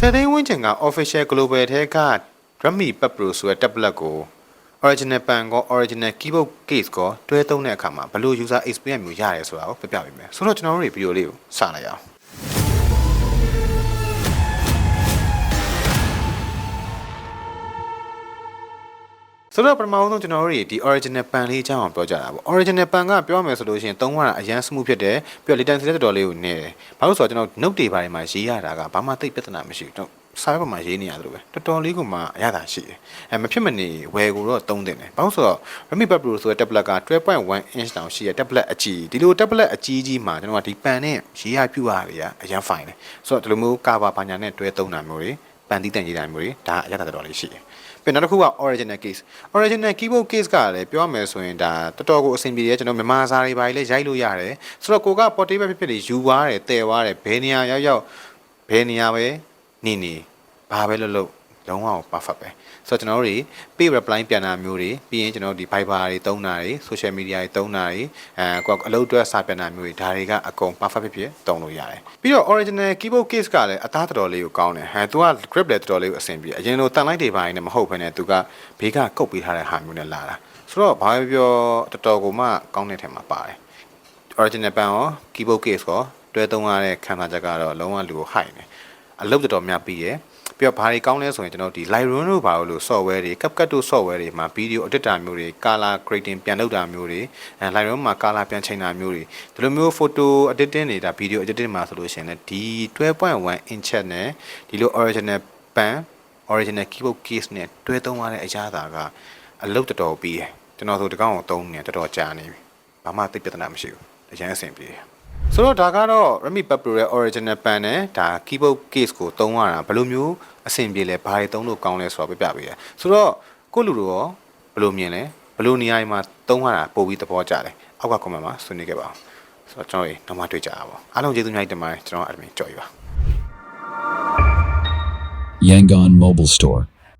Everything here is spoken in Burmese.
ဆယ်သိန်းဝန်းကျင်က official global ထဲက Redmi Pad Pro ဆိုတဲ့ tablet ကို original pen ကော original keyboard case ကောတွဲသုံးတဲ့အခါမှာဘယ်လို user experience မျိုးရတယ်ဆိုတာကိုပြပြပေးမယ်ဆိုတော့ကျွန်တော်တို့တွေဗီဒီယိုလေးကိုစလိုက်အောင် ဆိုတော့ပထမဆုံးကျွန်တော်တို့တွေဒီ original pan လေးအကြောင်းအောင်ပြောကြတာပေါ့ original pan ကပြောမယ်ဆိုလို့ရှိရင်သုံးရတာအရန် smooth ဖြစ်တယ်ပြီးတော့ latency လည်းတော်တော်လေးကိုနည်းတယ်ဘာလို့ဆိုတော့ကျွန်တော် note တွေဘာတွေမှာရေးရတာကဘာမှသိပ်ပြဿနာမရှိဘူးကျွန်တော်စာရွက်ပေါ်မှာရေးနေရတယ်လို့ပဲတော်တော်လေးကိုမှအရသာရှိတယ်အဲမဖြစ်မနေဝယ်ကိုတော့သုံးတင်တယ်ဘာလို့ဆိုတော့ Redmi Pad Pro ဆိုတဲ့ tablet က12.1 inch တောင်ရှိတဲ့ tablet အကြီးဒီလို tablet အကြီးကြီးမှာကျွန်တော်ကဒီ pan နဲ့ရေးရပြူရတွေကအရန် fine တယ်ဆိုတော့ဒီလိုမျိုး cover ဘာညာနဲ့တွဲသုံးတာမျိုးတွေ ပန်တီးတန်ရေးတာမျိုးတွေဒါအရသာတော်တော်လေးရှိတယ်ပြန်နောက်တစ်ခုက original case original keyboard case ကလည်းပြောရမယ်ဆိုရင်ဒါတော်တော်ကိုအဆင်ပြေတယ်ကျွန်တော်မြန်မာစာတွေပါလေရိုက်လို့ရတယ်ဆိုတော့ကိုက portable ဖြစ်ဖြစ်လေးယူသွားတယ်တည်သွားတယ်ဘယ်နေရာရောက်ရောက်ဘယ်နေရာပဲနေနေဘာပဲလုပ်လို့ လုံးဝ perfect ပဲဆိုတော့ကျွန်တော်တို့တွေ pay reply ပြန်တာမျိုးတွေပြီးရင်ကျွန်တော်တို့ဒီ Viber တွေတုံးတာတွေ social media တွေတုံးတာတွေအဲကိုကအလုပ်အတွက်စာပြန်တာမျိုးတွေဒါတွေကအကုန် perfect ဖြစ်ဖြစ်တုံးလို့ရတယ်ပြီးတော့ original keyboard case ကလည်းအသားတော်တော်လေးကိုကောင်းတယ်ဟမ်သူက grip လည်းတော်တော်လေးကိုအဆင်ပြေအရင်လိုတန်လိုက်တွေပိုင်းနဲ့မဟုတ်ဘဲနဲ့သူကဘေးကကုတ်ပေးထားတဲ့ဟာမျိုးနဲ့လာတာဆိုတော့ဘာပဲပြောတော်တော်ကိုမှကောင်းတဲ့ထဲမှာပါတယ် original ပန်ရော keyboard case ရောတွဲသုံးရတဲ့ခံစားချက်ကတော့လုံးဝလူကိုဟိုက်နေအလုပ်တော်တော်များပြီးရယ် ပြီးတော့ဘာတွေကောင်းလဲဆိုရင်ကျွန်တော်ဒီ Lightroom တို့ဘာလို့လို့ software တွေ CapCut တို့ software တွေမှာ video editor မျိုးတွေ color grading ပြန်လုပ်တာမျိုးတွေအဲ Lightroom မှာ color ပြန်ချိန်တာမျိုးတွေဒီလိုမျိုး photo editing တွေဒါ video editing မှာဆိုလို့ရှိရင်လည်းဒီ12.1 inch နဲ့ဒီလို original pen original keyboard case နဲ့တွဲသုံးရတဲ့အရာသာကအလုပ်တော်တော်ပြီးရယ်ကျွန်တော်ဆိုဒီကောင်ကိုသုံးနေတော်တော်ကြာနေပြီဘာမှသိပ်ပြဿနာမရှိဘူးအရင်အဆင်ပြေတယ် ဆိုတော့ဒါကတော့ Redmi Pad Pro ရဲ့ original pen နဲ့ဒါ keyboard case ကိုသုံးရတာဘယ်လိုမျိုးအဆင်ပြေလဲဘာတွေသုံးလို့ကောင်းလဲဆိုတော့ပြပြပေးရဆိုတော့ကိုယ့်လူတို့ရောဘယ်လိုမြင်လဲဘယ်လိုနေရာတွေမှာသုံးရတာပို့ပြီးသဘောကျတယ်အောက်က comment မှာဆွေးနွေးခဲ့ပါအောင်ဆိုတော့ကျွန်တော်ရေနောက်မှတွေ့ကြတာပေါ့အားလုံးကျေးဇူးများတင်ပါတယ်ကျွန်တော် admin ကြော်ရပါ Yangon Mobile Store.